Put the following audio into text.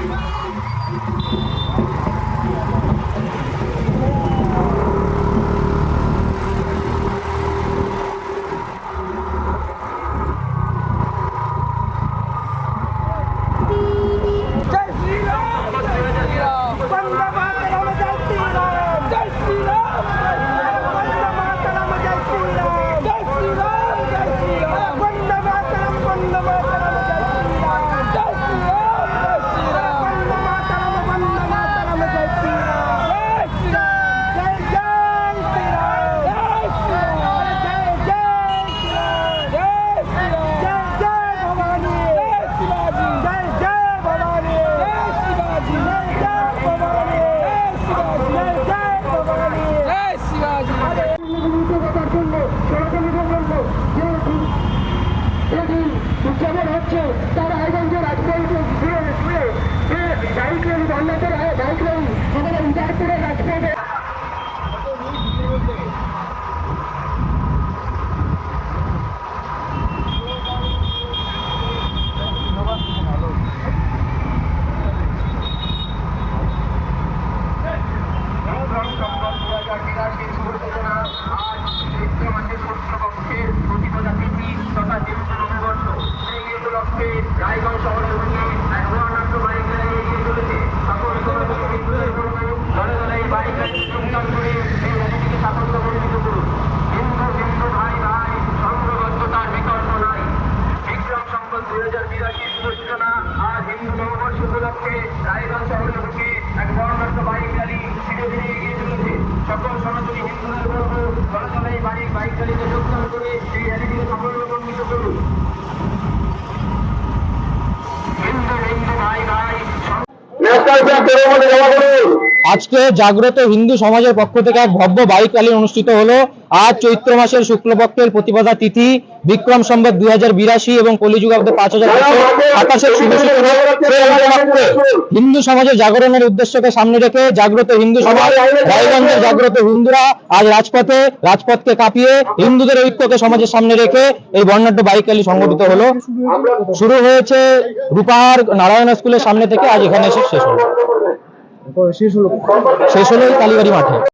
Thank bike rally বন্যাদের ¡Vamos a ver! A আজকে জাগ্রত হিন্দু সমাজের পক্ষ থেকে এক ভব্য বাইক র্যালি অনুষ্ঠিত হলো। আজ চৈত্র মাসের শুক্লপক্ষের প্রতিপদা তিথি। বিক্রম সম্বত দুই হাজার বিরাশি এবং কলিযুগাব্দে পাঁচ হাজার উপলক্ষে হিন্দু সমাজের জাগরণের উদ্দেশ্যকে সামনে রেখে জাগ্রত হিন্দু সমাজ জাগ্রত হিন্দুরা আজ রাজপথে, রাজপথকে কাঁপিয়ে হিন্দুদের ঐক্যকে সমাজের সামনে রেখে এই বর্ণাঢ্য বাইক র্যালি সংগঠিত হলো। শুরু হয়েছে রূপার নারায়ণ স্কুলের সামনে থেকে, আজ এখানে এসে শেষ হলো। শেষ হলো এই কালীবাড়ি মাঠে।